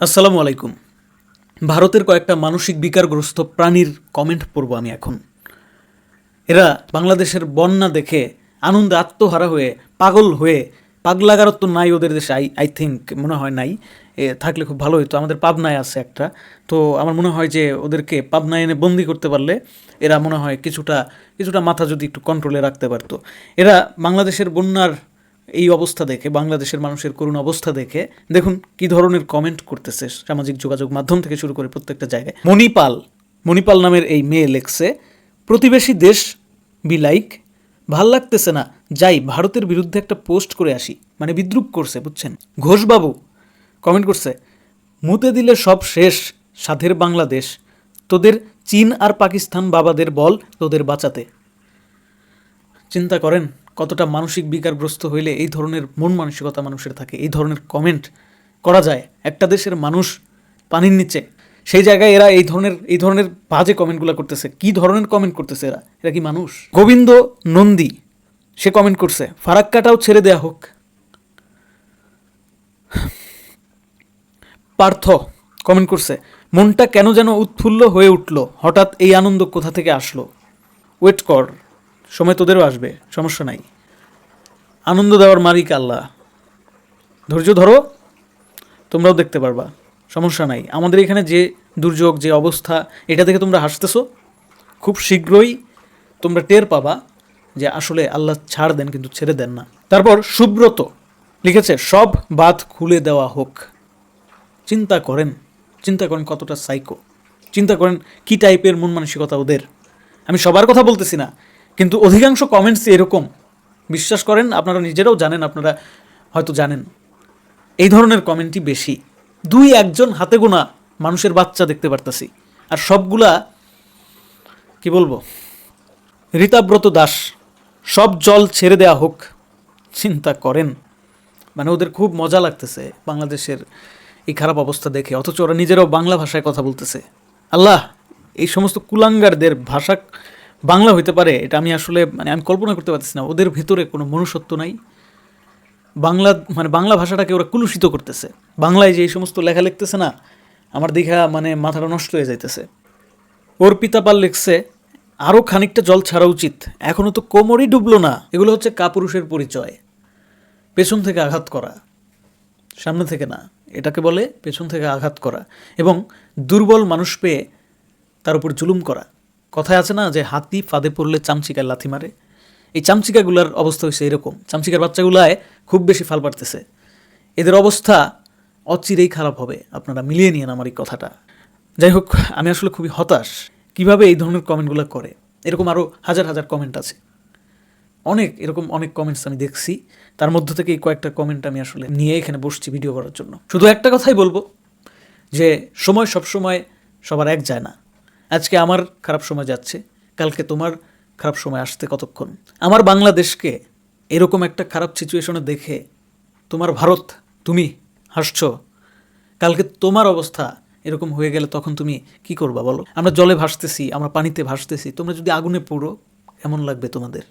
আসসালামু আলাইকুম। ভারতের কয়েকটা মানসিক বিকারগ্রস্ত প্রাণীর কমেন্ট পড়ব আমি এখন। এরা বাংলাদেশের বন্যা দেখে আনন্দে আত্মহারা হয়ে, পাগল হয়ে, পাগলাগারত্ব নাই ওদের দেশে আই আই থিঙ্ক মনে হয় নাই। এ, থাকলে খুব ভালো হতো আমাদের পাবনায় আছে একটা। তো আমার মনে হয় যে ওদেরকে পাবনায় এনে বন্দি করতে পারলে এরা মনে হয় কিছুটা কিছুটা মাথা যদি একটু কন্ট্রোলে রাখতে পারতো। এরা বাংলাদেশের বন্যার এই অবস্থা দেখে, বাংলাদেশের মানুষের করুণ অবস্থা দেখে, দেখুন কি ধরনের কমেন্ট করতেছে সামাজিক যোগাযোগ মাধ্যম থেকে শুরু করে প্রত্যেকটা জায়গায়। মণিপাল মণিপাল নামের এই মেয়ে লেখছে, প্রতিবেশী দেশ বি লাইক ভালো লাগতেছে না, যাই, ভারতের বিরুদ্ধে একটা পোস্ট করে আসি। মানে বিদ্রুপ করছে, বুঝছেন? ঘোষবাবু কমেন্ট করছে, মুতে দিলে সব শেষ, সাধের বাংলাদেশ, তোদের চীন আর পাকিস্তান বাবাদের বল, তোদের বাঁচাতে। চিন্তা করেন কতটা মানসিক বিকারগ্রস্ত হইলে এই ধরনের মন মানসিকতা মানুষের থাকে, এই ধরনের কমেন্ট করা যায়। একটা দেশের মানুষ পানির নিচে, সেই জায়গায় এরা এই ধরনের এই ধরনের বাজে কমেন্টগুলো করতেছে। কি ধরনের কমেন্ট করতেছে এরা? এরা কি মানুষ? গোবিন্দ নন্দী, সে কমেন্ট করছে, ফারাক্কাটাও ছেড়ে দেয়া হোক। পার্থ কমেন্ট করছে, মনটা কেন যেন উৎফুল্ল হয়ে উঠল? হঠাৎ এই আনন্দ কোথা থেকে আসলো? ওয়েট কর। সময় তোদেরও আসবে, সমস্যা নাই। আনন্দ দেওয়ার মালিক আল্লাহ। ধৈর্য ধরো, তোমরাও দেখতে পারবা, সমস্যা নাই। আমাদের এখানে যে দুর্যোগ, যে অবস্থা, এটা দেখে তোমরা হাসতেছো, খুব শীঘ্রই তোমরা টের পাবা যে আসলে আল্লাহ ছাড় দেন কিন্তু ছেড়ে দেন না। তারপর সুব্রত লিখেছে, সব বাদ খুলে দেওয়া হোক। চিন্তা করেন চিন্তা করেন কতটা সাইকো চিন্তা করেন কি টাইপের মন মানসিকতা ওদের। আমি সবার কথা বলতেছি না কিন্তু অধিকাংশ কমেন্টস এরকম। বিশ্বাস করেন, আপনারা নিজেরাও জানেন, আপনারা হয়তো জানেন। এই ধরনের কমেন্টই বেশি। দুই একজন হাতে গোনা মানুষের বাচ্চা দেখতে পারতাছি। আর সবগুলা, কি বলব, রীতাব্রত দাস, সব জল ছেড়ে দেয়া হোক, চিন্তা করেন। মানে ওদের খুব মজা লাগতেছে বাংলাদেশের এই খারাপ অবস্থা দেখে। অথচ ওরা নিজেরাও বাংলা ভাষায় কথা বলতেছে। আল্লাহ, এই সমস্ত কুলাঙ্গারদের ভাষা বাংলা হইতে পারে, এটা আমি আসলে মানে আমি কল্পনা করতে পারতেছি না, ওদের ভেতরে কোনো মনুষ্যত্ব নাই। বাংলা মানে বাংলা ভাষাটাকে ওরা কুলুষিত করতেছে। বাংলায় যে এই সমস্ত লেখা লিখতেছে না, আমার দেখা মানে মাথাটা নষ্ট হয়ে যাইতেছে। অর্পিতাপাল লিখছে আরও খানিকটা জল ছাড়া উচিত এখনও তো কোমরই ডুবলো না। এগুলো হচ্ছে কাপুরুষের পরিচয়। পেছন থেকে আঘাত করা, সামনে থেকে না, এটাকে বলে পেছন থেকে আঘাত করা। এবং দুর্বল মানুষ পেয়ে তার উপর জুলুম করা। কথায় আছে না যে হাতি ফাঁদে পড়লে চামচিকায় লাথি মারে? এই চামচিকাগুলার অবস্থা হয়েছে এরকম। চামচিকার বাচ্চাগুলায় খুব বেশি ফাল পারতেছে এদের অবস্থা অচিরেই খারাপ হবে। আপনারা মিলিয়ে নিন আমার এই কথাটা। যাই হোক, আমি আসলে খুবই হতাশ কীভাবে এই ধরনের কমেন্টগুলো করে। এরকম আরও হাজার হাজার কমেন্ট আছে। অনেক, এরকম অনেক কমেন্টস আমি দেখছি। তার মধ্য থেকে এই কয়েকটা কমেন্ট আমি আসলে নিয়ে এখানে বসছি ভিডিও করার জন্য। শুধু একটা কথাই বলব যে সময় সব সময় সবার এক যায় না। আজকে আমার খারাপ সময় যাচ্ছে, কালকে তোমার খারাপ সময় আসতে কতক্ষণ? আমার বাংলাদেশকে এরকম একটা খারাপ সিচুয়েশনে দেখে তোমার ভারত, তুমি হাসছ, কালকে তোমার অবস্থা এরকম হয়ে গেলে তখন তুমি কি করবা বলো? আমরা জলে ভাসতেছি, আমরা পানিতে ভাসতেছি, তোমরা যদি আগুনে পড়ো, কেমন লাগবে তোমাদের?